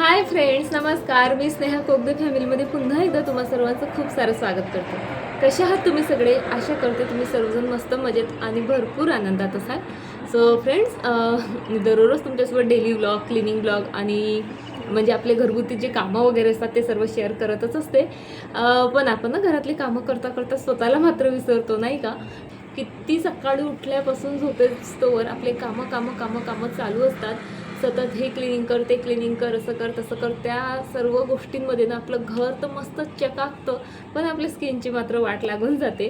Hi friends नमस्कार. मी स्नेहा कोगदे फॅमिलीमध्ये पुन्हा एकदा तुम्हा सर्वांचं खूप सारं स्वागत करते. कसे आहात तुम्ही सगळे? आशा करते तुम्ही सर्वजण मस्त मजेत आणि भरपूर आनंदात असाल. सो फ्रेंड्स मी दररोज तुमच्यासोबत डेली ब्लॉग क्लिनिंग ब्लॉग आणि म्हणजे आपले घरगुती जे कामं वगैरे असतात ते सर्व शेअर करतच असते. पण आपण ना घरातली कामं करता करता स्वतःला मात्र विसरतो नाही का? किती सकाळी उठल्यापासून झोपेस्तोवर आपले कामं कामं कामं कामं चालू असतात. सतत हे क्लिनिंग कर ते क्लिनिंग कर असं कर तसं कर. त्या सर्व गोष्टींमध्ये ना आपलं घर तर मस्त चकाकतं पण आपल्या स्किनची मात्र वाट लागून जाते.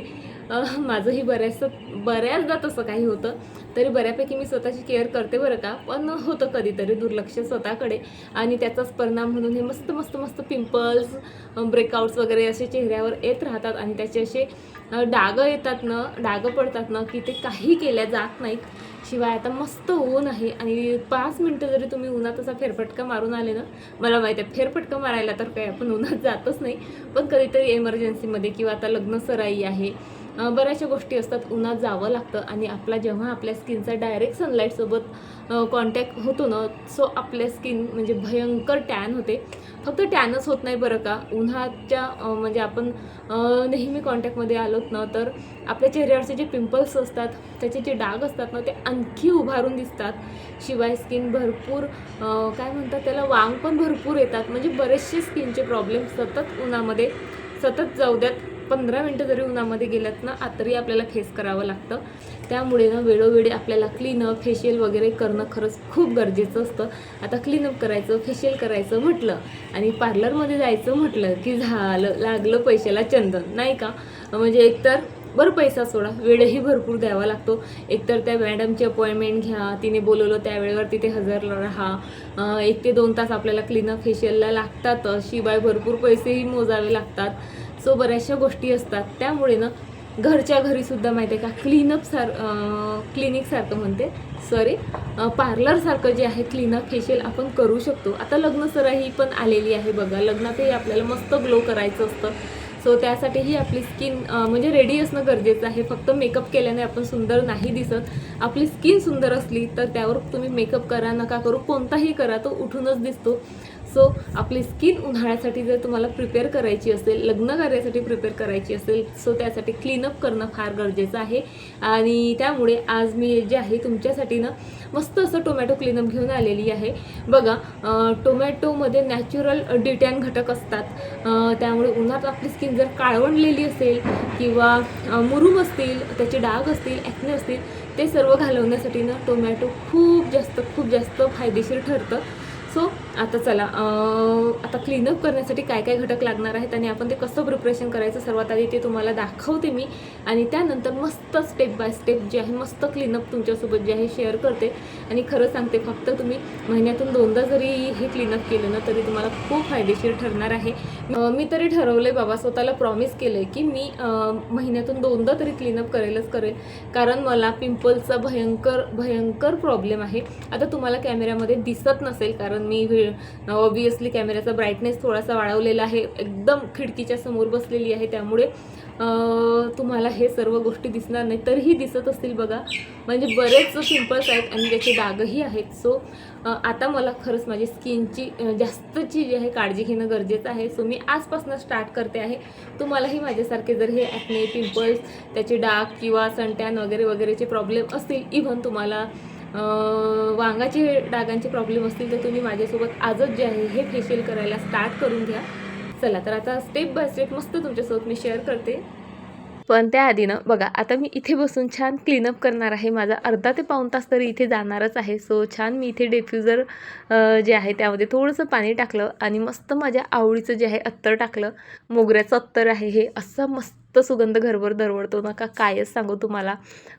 माझंही बऱ्याचसं बऱ्याचदा तसं काही होतं. तरी बऱ्यापैकी मी स्वतःची केअर करते बरं का. पण होतं कधीतरी दुर्लक्ष स्वतःकडे. आणि त्याचाच परिणाम म्हणून हे मस्त मस्त मस्त पिंपल्स ब्रेकआउट्स वगैरे असे चेहऱ्यावर येत राहतात. आणि त्याचे असे डागं येतात ना डागं पडतात ना की ते काही केल्या जात नाहीत. शिवाय आता मस्त ऊन आहे. आणि पाच मिनटं जरी तुम्ही उन्हात असा फेरफटका मारून आले ना मला माहिती आहे फेरफटका मारायला तर काही आपण उन्हात जातच नाही. पण कधीतरी एमर्जन्सीमध्ये किंवा आता लग्न सराई आहे बऱ्याचशा गोष्टी असतात. उन्हात जावं लागतं आणि आपला जेव्हा आपल्या स्किनचा डायरेक्ट सनलाईटसोबत कॉन्टॅक्ट होतो ना सो आपल्या स्किन म्हणजे भयंकर टॅन होते. फक्त टॅनच होत नाही बरं का. उन्हाच्या म्हणजे आपण नेहमी कॉन्टॅक्टमध्ये आलोत ना तर आपल्या चेहऱ्यावरचे जे पिंपल्स असतात त्याचे जे डाग असतात ना ते आणखी उभारून दिसतात. शिवाय स्किन भरपूर काय म्हणतात त्याला वांग पण भरपूर येतात. म्हणजे बरेचसे स्किनचे प्रॉब्लेम सतत उन्हामध्ये सतत जाऊ द्यात. पंधरा मिनटं जरी उन्हामध्ये गेल्यात ना आ- तरी आपल्याला फेस करावं लागतं. त्यामुळे ना वेळोवेळी आपल्याला क्लीनअप फेशियल वगैरे करणं खरंच खूप गरजेचं असतं. आता क्लीनअप करायचं फेशियल करायचं म्हटलं आणि पार्लरमध्ये जायचं म्हटलं की झालं लागलं पैशाला चंदन नाही का? म्हणजे एकतर बरं पैसा सोडा वेळही भरपूर द्यावा लागतो. एकतर त्या मॅडमची अपॉइंटमेंट घ्या तिने बोलवलं त्या वेळेवर तिथे हजर राहा. एक ते दोन तास आपल्याला क्लीनअप फेशियलला लागतात शिवाय भरपूर पैसेही मोजावे लागतात. सो बऱ्याचशा गोष्टी असतात. त्यामुळे ना घरच्या घरीसुद्धा माहिती आहे का क्लीनअप सार क्लिनिकसारखं म्हणते. सॉरी पार्लरसारखं जे आहे क्लीनअप फेशियल आपण करू शकतो. आता लग्न सराही पण आलेली आहे बघा. लग्नातही आपल्याला मस्त ग्लो करायचं असतं. सो त्यासाठीही आपली स्किन म्हणजे रेडी असणं गरजेचं आहे. फक्त मेकअप केल्याने आपण सुंदर नाही दिसत. आपली स्किन सुंदर असली तर त्यावर तुम्ही मेकअप करा नका करू. कोणताही करा तो उठूनच दिसतो. सो आपली स्किन उन्हाळ्यासाठी जर तुम्हाला प्रिपेअर करायची असेल लग्न कार्यासाठी प्रिपेअर करायची असेल सो त्यासाठी क्लीनअप करणं फार गरजेचं आहे. आणि त्यामुळे आज मी जे आहे तुमच्यासाठी ना मस्त असं टोमॅटो क्लीनअप घेऊन आलेली आहे. बघा टोमॅटोमध्ये नॅचरल डिटॅन घटक असतात. त्यामुळे उन्हात आपली स्किन जर काळवंडलेली असेल किंवा मुरूम असतील त्याचे डाग असतील ॲक्ने असतील ते सर्व घालवण्यासाठी ना टोमॅटो खूप जास्त खूप जास्त फायदेशीर ठरतं. सो आता चला आता क्लीनअप करण्यासाठी काय काय घटक लागणार आहेत आणि आपण ते कसं प्रिपरेशन करायचं सर्वात आधी ते तुम्हाला दाखवते मी. आणि त्यानंतर मस्त स्टेप बाय स्टेप जे आहे मस्त क्लीनअप तुमच्यासोबत जे आहे शेअर करते. आणि खरं सांगते फक्त तुम्ही महिन्यातून दोनदा जरी हे क्लीनअप केलं ना तरी तुम्हाला खूप फायदेशीर ठरणार आहे. मी तरी ठरवलं आहे बाबा स्वतःला प्रॉमिस केलं आहे की मी महिन्यातून दोनदा तरी क्लीनअप करेलच करेल. कारण मला पिंपल्सचा भयंकर भयंकर प्रॉब्लेम आहे. आता तुम्हाला कॅमेऱ्यामध्ये दिसत नसेल कारण मी ऑबियसली कॅमेऱ्याचा ब्राईटनेस थोडासा वाढवलेला आहे. एकदम खिडकीच्या समोर बसलेली आहे. त्यामुळे तुम्हाला हे सर्व गोष्टी दिसणार नाही. तरीही दिसत असतील बघा. म्हणजे बरेच पिंपल्स आहेत आणि त्याचे डागही आहेत. सो आता मला खरंच माझी स्किनची जास्तची जी आहे काळजी घेणं गरजेचं आहे. सो मी आजपासून स्टार्ट करते आहे. तुम्हालाही माझ्यासारखे जर हे ॲक्ने पिंपल्स त्याचे डाग किंवा सनटॅन वगैरे वगैरेचे प्रॉब्लेम असतील इव्हन तुम्हाला वांगाचे डागांचे प्रॉब्लेम असतील तर तुम्ही माझ्यासोबत आजच जे आहे हे फेशियल करायला स्टार्ट करून घ्या. चला तर आता स्टेप बाय स्टेप मस्त तुमच्यासोबत मी शेअर करते. पण त्याआधी ना बघा आता मी इथे बसून छान क्लीनअप करणार आहे. माझा अर्धा ते पाऊण तास तरी इथे जाणारच आहे. सो छान मी इथे डिफ्युजर जे आहे त्यामध्ये थोडंसं पाणी टाकलं आणि मस्त माझ्या आवडीचं जे आहे अत्तर टाकलं. मोगऱ्याचं अत्तर आहे हे. असं मस्त सुगंध घरभर दरवळतो नका कायच सांगू तुम्हाला.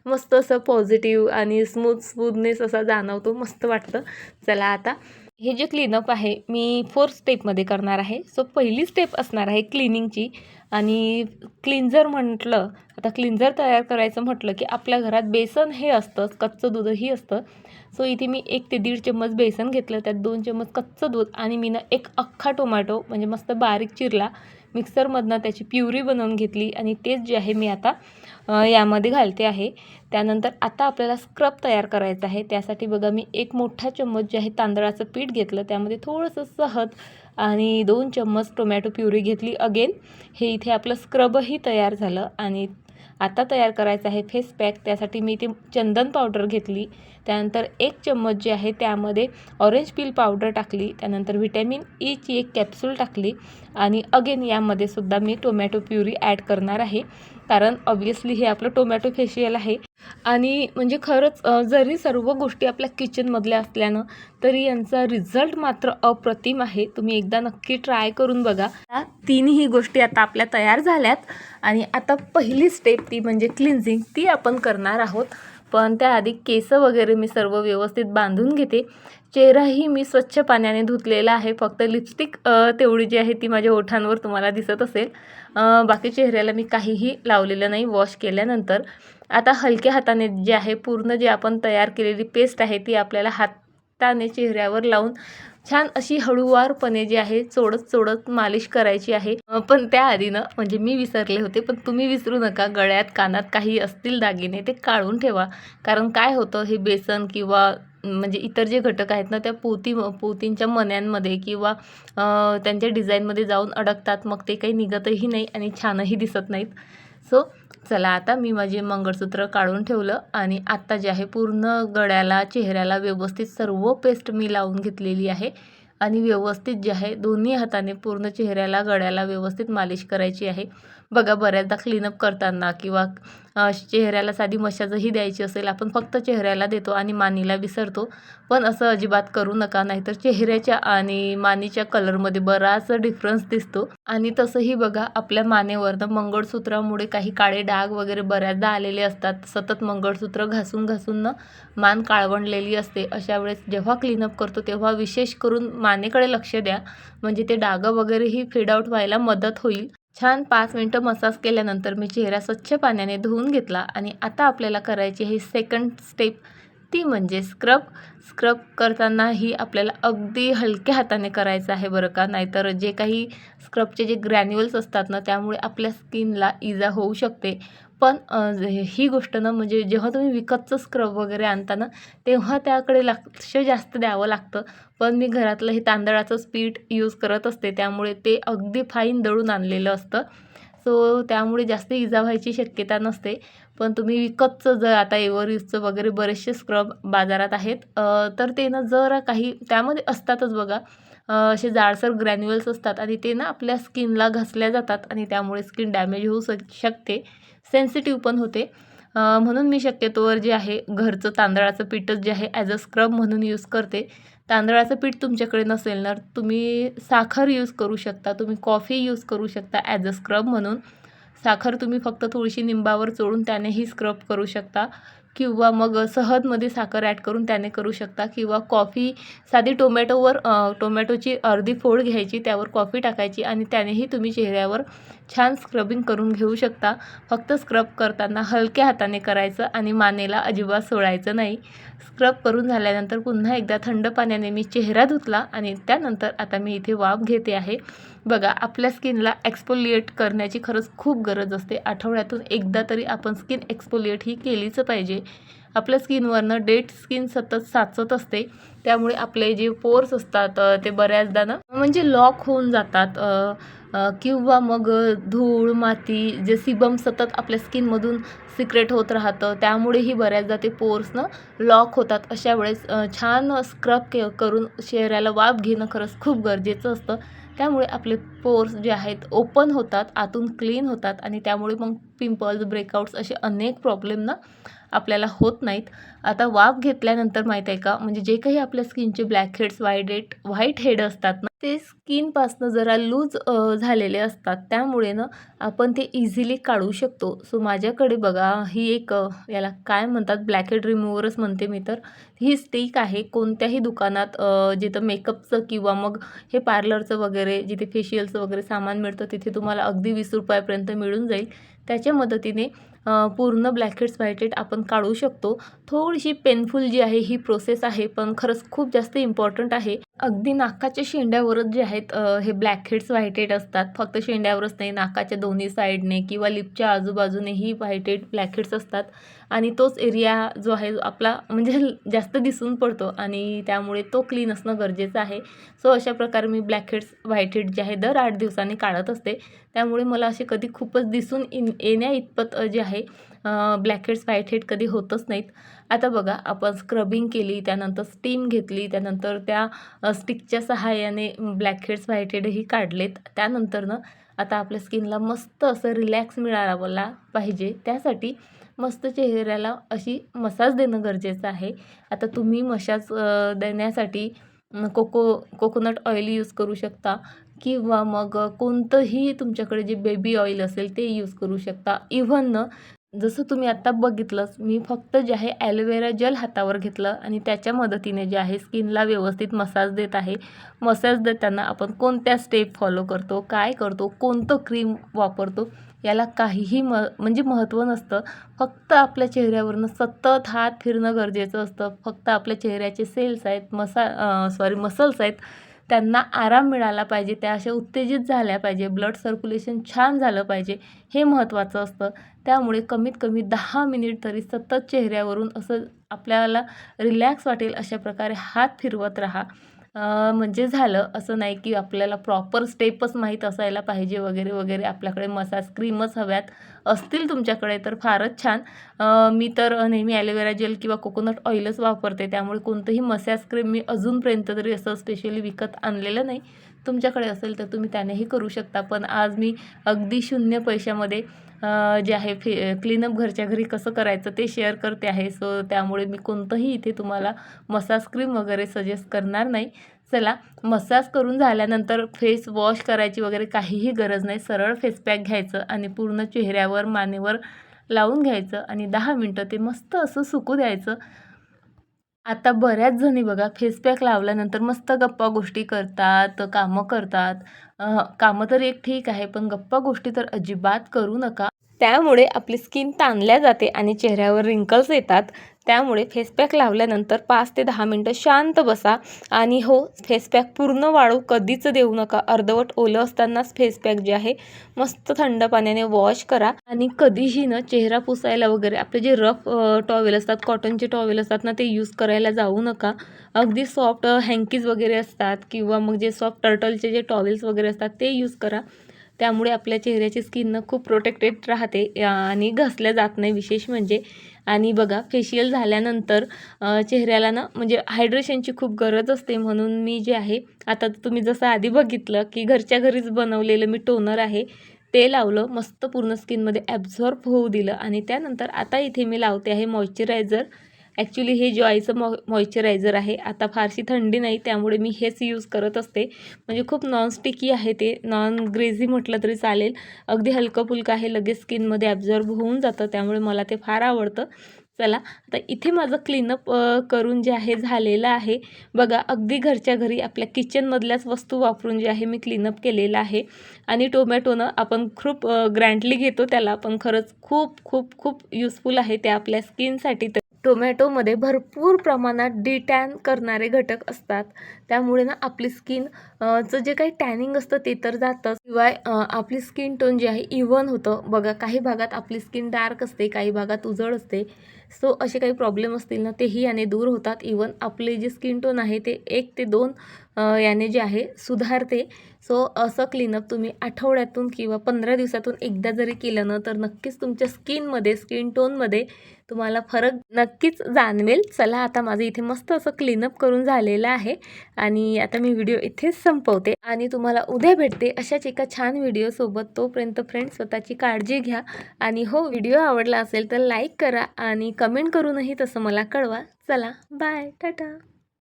मस्त असं पॉझिटिव्ह आणि स्मूथ स्मूथनेस असा जाणवतो मस्त वाटतं. चला आता. हे जे क्लीनअप आहे मी फोर स्टेपमध्ये करणार आहे. सो पहिली स्टेप असणार आहे क्लिनिंगची आणि क्लिन्झर म्हटलं आता क्लिन्झर तयार करायचं म्हटलं की आपल्या घरात बेसन हे असतं कच्चं दूधही असतं. सो इथे मी एक ते दीड चम्मच बेसन घेतलं त्यात दोन चम्मच कच्चं दूध आणि मी ना एक अख्खा टोमॅटो म्हणजे मस्त बारीक चिरला मिक्सरमधनं त्याची प्युरी बनवून घेतली आणि तेच जे आहे मी आता यामध्ये घालते आहे. त्यानंतर आता आपल्याला स्क्रब तयार करायचं आहे. त्यासाठी बघा मी एक मोठा चम्मच जे आहे तांदळाचं पीठ घेतलं. त्यामध्ये थोडंसं सहज आणि दोन चम्मच टोमॅटो प्युरी घेतली. अगेन हे इथे आपलं स्क्रबही तयार झालं आणि आता तयार करायचं आहे फेस पॅक. त्यासाठी मी ते चंदन पावडर घेतली. त्यानंतर एक चम्मच जे आहे त्यामध्ये ऑरेंज पील पावडर टाकली त्यानंतर व्हिटॅमिन ईची e एक कॅप्सूल टाकली आणि अगेन यामध्ये सुद्धा मी टोमॅटो प्युरी ॲड करणार आहे. कारण ऑब्वियसली हे आपलं टोमॅटो फेशियल आहे. आणि म्हणजे खरंच जरी सर्व गोष्टी आपल्या किचनमधल्या असल्यानं तरी यांचा रिझल्ट मात्र अप्रतिम आहे. तुम्ही एकदा नक्की ट्राय करून बघा. तीनही गोष्टी आता आपल्या तयार झाल्यात आणि आता पहिली स्टेप ती म्हणजे क्लिन्झिंग ती आपण करणार आहोत. पण त्याआधी केस वगैरे मी सर्व व्यवस्थित बांधून घेते. चेहराही मी स्वच्छ पाण्याने धुतलेला आहे. फक्त लिपस्टिक तेवढी जी आहे ती माझ्या ओठांवर तुम्हाला दिसत असेल. बाकी चेहऱ्याला मी काहीही लावलेलं नाही वॉश केल्यानंतर. आता हलक्या हाताने जे आहे पूर्ण जे आपण तयार केलेली पेस्ट आहे ती आपल्याला हाताने चेहऱ्यावर लावून छान अशी हळूवारपणे जी आहे चोडत चोडत मालिश करायची आहे. पण त्याआधी ना म्हणजे मी विसरले होते पण तुम्ही विसरू नका गळ्यात कानात काही असतील दागिने ते काढून ठेवा. कारण काय होतं हे बेसन किंवा म्हणजे इतर जे घटक आहेत ना त्या पोती पोतींच्या मण्यांमध्ये किंवा त्यांच्या डिझाईनमध्ये जाऊन अडकतात मग ते काही निघतही नाही आणि छानही दिसत नाहीत. सो चला आता मी माझे मंगळसूत्र काढून ठेवलं आणि आत्ता जे आहे पूर्ण गळ्याला चेहऱ्याला व्यवस्थित सर्व पेस्ट मी लावून घेतलेली आहे. आणि व्यवस्थित जे आहे दोन्ही हाताने पूर्ण चेहऱ्याला गळ्याला व्यवस्थित मालिश करायची आहे. बघा बऱ्याचदा क्लीनअप करताना किंवा चेहऱ्याला साधी मशाजही द्यायची असेल आपण फक्त चेहऱ्याला देतो आणि मानीला विसरतो. पण असं अजिबात करू नका नाहीतर चेहऱ्याच्या आणि मानीच्या कलरमध्ये बराच डिफरन्स दिसतो. आणि तसंही बघा आपल्या मानेवरनं मंगळसूत्रामुळे काही काळे डाग वगैरे बऱ्याचदा आलेले असतात. सतत मंगळसूत्र घासून घासून मान काळवंडलेली असते. अशा वेळेस जेव्हा क्लीनअप करतो तेव्हा विशेष करून मानेकडे लक्ष द्या. म्हणजे ते डागं वगैरेही फेड आउट व्हायला मदत होईल. छान पाच मिनटं मसाज केल्यानंतर मी चेहरा स्वच्छ पाण्याने धुवून घेतला आणि आता आपल्याला करायची ही सेकंड स्टेप ती म्हणजे स्क्रब स्क्रब करतानाही आपल्याला अगदी हलक्या हाताने करायचं आहे बरं का? नाहीतर जे काही स्क्रबचे जे ग्रॅन्युअल्स असतात ना त्यामुळे आपल्या स्किनला इजा होऊ शकते. पण ही गोष्ट ना म्हणजे जेव्हा तुम्ही विकतचं स्क्रब वगैरे आणता ना तेव्हा त्याकडे लक्ष जास्त द्यावं लागतं. पण मी घरातलं हे तांदळाचंच पीठ यूज करत असते त्यामुळे ते अगदी फाईन दळून आणलेलं असतं. सो त्यामुळे जास्त इजा व्हायची शक्यता नसते. पण तुम्ही विकतचं जर आता एव्हरयूजचं वगैरे बरेचसे स्क्रब बाजारात आहेत तर ते ना जरा काही त्यामध्ये असतातच बघा. असे जाडसर ग्रॅन्युअल्स असतात आणि ते ना आपल्या स्किनला घासल्या जातात आणि त्यामुळे स्किन डॅमेज होऊ शक शकते. सेन्सिटिव्ह पण होते. म्हणून मी शक्यतोवर जे आहे घरचं तांदळाचं पीठच जे आहे ॲज अ स्क्रब म्हणून यूज करते. तांदळाचं पीठ तुमच्याकडे नसेल ना तुम्ही साखर यूज करू शकता तुम्ही कॉफी यूज करू शकता ॲज अ स्क्रब म्हणून. साखर तुम्ही फक्त थोडीशी निंबावर चोळून त्यानेही स्क्रब करू शकता. किंवा मग सहजमध्ये साखर ॲड करून त्याने करू शकता. किंवा कॉफी साधी टोमॅटोवर टोमॅटोची अर्धी फोड घ्यायची त्यावर कॉफी टाकायची आणि त्यानेही तुम्ही चेहऱ्यावर छान स्क्रबिंग करून घेऊ शकता. फक्त स्क्रब करताना हलक्या हाताने करायचं आणि मानेला अजिबात सोडायचं नाही. स्क्रब करून झाल्यानंतर पुन्हा एकदा थंड पाण्याने मी चेहरा धुतला आणि त्यानंतर आता मी इथे वाफ घेते आहे. बघा आपल्या स्किनला एक्सपोलिएट करण्याची खरंच खूप गरज असते. आठवड्यातून एकदा तरी आपण स्किन एक्सपोलिएट ही केलीच पाहिजे. आपल्या स्किनवरनं डेट स्किन सतत साचत असते. त्यामुळे आपले जे पोर्स असतात ते बऱ्याचदा ना म्हणजे लॉक होऊन जातात. किंवा मग धूळ माती जे सिबम सतत आपल्या स्किनमधून सिक्रेट होत राहतं त्यामुळेही बऱ्याचदा ते पोर्सनं लॉक होतात. अशा वेळेस छान स्क्रब के करून चेहऱ्याला वाफ घेणं खरंच खूप गरजेचं असतं. त्यामुळे आपले पोर्स जे आहेत ओपन होतात आतून क्लीन होतात आणि त्यामुळे मग पिंपल्स ब्रेकआउट्स असे अनेक प्रॉब्लेम ना आपल्याला होत नाहीत. आता वाफ घेतल्यानंतर माहीत आहे का? म्हणजे जे काही आपल्या स्किनचे black heads white head white head असतात ना ते स्किनपासनं जरा लूज झालेले असतात. त्यामुळे ना आपण ते इझिली काढू शकतो. सो माझ्याकडे बघा ही एक याला काय म्हणतात? ब्लॅक हेड रिमूव्हरच म्हणते मी तर. ही स्टिक आहे. कोणत्याही दुकानात जिथं मेकअपचं किंवा मग हे पार्लरचं वगैरे जिथे फेशियलचं वगैरे सामान मिळतं तिथे तुम्हाला अगदी वीस रुपयापर्यंत मिळून जाईल. त्याच्या मदतीने पूर्ण ब्लॅकहेड्स व्हाईटहेड आपण काढू शकतो. थोडीशी पेनफुल जी आहे ही प्रोसेस आहे पण खरंच खूप जास्त इम्पॉर्टंट आहे. अगदी नाकाच्या शेंड्यावरच जे आहेत अ, हे व्हाईट हेड असतात. फक्त शेंड्यावरच नाही नाकाच्या दोन्ही साईडने किंवा लिपच्या आजूबाजूनेही व्हायटेड ब्लॅक हेड्स असतात. आणि तोच एरिया जो आहे आपला म्हणजे जास्त दिसून पडतो आणि त्यामुळे तो क्लीन असणं गरजेचं आहे. सो अशा प्रकारे मी ब्लॅक हेड्स व्हाईट हेड जे आहे दर आठ दिवसांनी काढत असते. त्यामुळे मला असे कधी खूपच दिसून इन येण्या इतपत जे आहे व्हाईट हेट कधी होतच नाहीत. आता बघा आपण स्क्रबिंग केली त्यानंतर स्टीम घेतली त्यानंतर त्या स्टिकच्या सहाय्याने ब्लॅकहेड्स व्हाईटहेडही काढलेत. त्यानंतरनं आता आपल्या स्किनला मस्त असं रिलॅक्स मिळाला पाहिजे. त्यासाठी मस्त चेहऱ्याला अशी मसाज देणं गरजेचं आहे. आता तुम्ही मसाज देण्यासाठी कोको कोकोनट ऑइल यूज करू शकता किंवा मग कोणतंही तुमच्याकडे जे बेबी ऑइल असेल ते यूज करू शकता. इव्हन जसं तुम्ही आत्ता बघितलंच मी फक्त जे आहे ॲलोवेरा जेल हातावर घेतलं आणि त्याच्या मदतीने जे आहे स्किनला व्यवस्थित मसाज देत आहे. मसाज देताना आपण कोणत्या स्टेप फॉलो करतो काय करतो कोणतं क्रीम वापरतो याला काहीही म म्हणजे महत्त्व नसतं. फक्त आपल्या चेहऱ्यावरनं सतत हात फिरणं गरजेचं असतं. फक्त आपल्या चेहऱ्याचे सेल्स आहेत मसा सॉरी मसल्स आहेत त्यांना आराम मिळाला पाहिजे त्या अशा उत्तेजित झाल्या पाहिजे ब्लड सर्क्युलेशन छान झालं पाहिजे हे महत्त्वाचं असतं. त्यामुळे कमीत कमी दहा मिनिट तरी सतत चेहऱ्यावरून असं आपल्याला रिलॅक्स वाटेल अशा प्रकारे हात फिरवत राहा. म्हणजे झालं असं नाही की आपल्याला प्रॉपर स्टेपच माहीत असायला पाहिजे वगैरे वगैरे. आपल्याकडे मसाज क्रीमच हव्यात असतील तुमच्याकडे तर फारच छान. मी तर नेहमी ॲलोवेरा जेल किंवा कोकोनट ऑइलच वापरते. त्यामुळे कोणतंही मसाज क्रीम मी अजूनपर्यंत तरी असं स्पेशली विकत आणलेलं नाही. तुमच्याकडे असेल तर तुम्ही त्यानेही करू शकता. पण आज मी अगदी शून्य पैशामध्ये जे आहे फे क्लीनअप घरच्या घरी कसं करायचं ते शेअर करते आहे. सो त्यामुळे मी कोणतंही इथे तुम्हाला मसाज क्रीम वगैरे सजेस्ट करणार नाही. चला मसाज करून झाल्यानंतर फेस वॉश करायची वगैरे काहीही गरज नाही. सरळ फेस पॅक घ्यायचं आणि पूर्ण चेहऱ्यावर मानेवर लावून घ्यायचं आणि दहा मिनटं ते मस्त असं सुकू द्यायचं. आता बऱ्याच जणी बघा फेस पॅक लावल्यानंतर मस्त गप्पा गोष्टी करतात कामं करतात. अ, कामं तर एक ठीक आहे पण गप्पा गोष्टी तर अजिबात करू नका. त्यामुळे आपली स्किन ताणल्या जाते आणि चेहऱ्यावर रिंकल्स येतात. त्यामुळे फेसपॅक लावल्यानंतर पाच ते दहा मिनटं शांत बसा. आणि हो फेसपॅक पूर्ण वाळू कधीच देऊ नका. अर्धवट ओलं असतानाच फेसपॅक जे आहे मस्त थंड पाण्याने वॉश करा. आणि कधीही ना चेहरा पुसायला वगैरे आपले जे रफ टॉवेल असतात कॉटनचे टॉवेल असतात ना ते यूज करायला जाऊ नका. अगदी सॉफ्ट हँकीज वगैरे असतात किंवा मग जे सॉफ्ट टर्टलचे जे टॉवेल्स वगैरे असतात ते यूज करा. त्यामुळे आपल्या चेहऱ्याची स्किन खूप प्रोटेक्टेड राहते आणि घसल्या जात नाही. विशेष म्हणजे आणि बघा फेशियल झाल्यानंतर चेहऱ्याला ना म्हणजे हायड्रेशनची खूप गरज असते. म्हणून मी जे आहे आता तुम्ही जसं आधी बघितलं की घरच्या घरीच बनवलेलं मी टोनर आहे ते लावलं मस्त पूर्ण स्किनमध्ये ॲब्झॉर्ब होऊ दिलं. आणि त्यानंतर आता इथे मी लावते आहे मॉइश्चरायझर ॲक्च्युली हे जॉयचं मॉ मॉइश्चरायझर आहे आता फारशी थंडी नाही त्यामुळे मी हेच यूज करत असते. म्हणजे खूप नॉन स्टिकी आहे ते नॉन ग्रेझी म्हटलं तरी चालेल. अगदी हलकं फुलकं आहे लगेच स्किनमध्ये ॲब्झॉर्ब होऊन जातं त्यामुळे मला ते फार आवडतं. चला आता इथे माझं क्लीनअप करून जे आहे झालेलं आहे. बघा अगदी घरच्या घरी आपल्या किचनमधल्याच वस्तू वापरून जे आहे मी क्लीनअप केलेलं आहे. आणि टोमॅटोनं आपण खूप ग्रँडली घेतो त्याला पण खरंच खूप खूप खूप युजफुल आहे ते आपल्या स्किनसाठी तर. टोमॅटोमध्ये भरपूर प्रमाणात डिटॅन करणारे घटक असतात. त्यामुळे ना आपली स्किन चं जे काही टॅनिंग असतं ते तर जातं शिवाय आपली स्किन टोन जी आहे इव्हन होतं. बघा काही भागात आपली स्किन डार्क असते काही भागात उजळ असते. सो असे काही प्रॉब्लेम असतील ना तेही याने दूर होतात. इवन आपले जे स्किन टोन आहे ते एक ते दोन याने जे आहे सुधारते. सो असं क्लीनअप तुम्ही आठवड्यातून किंवा पंधरा दिवसातून एकदा जरी केलं ना तर नक्कीच तुमच्या स्किनमध्ये स्किन टोनमध्ये तुम्हाला फरक नक्कीच जाणवेल. चला आता माझं इथे मस्त असं क्लीनअप करून झालेलं आहे आणि आता मी व्हिडिओ इथेच संपवते. आणि तुम्हाला उद्या भेटते अशाच एका छान व्हिडिओसोबत तोपर्यंत फ्रेंड स्वतःची काळजी घ्या. आणि हो व्हिडिओ आवडला असेल तर लाईक करा आणि कमेंट करूनही तसं मला कळवा. चला बाय टाटा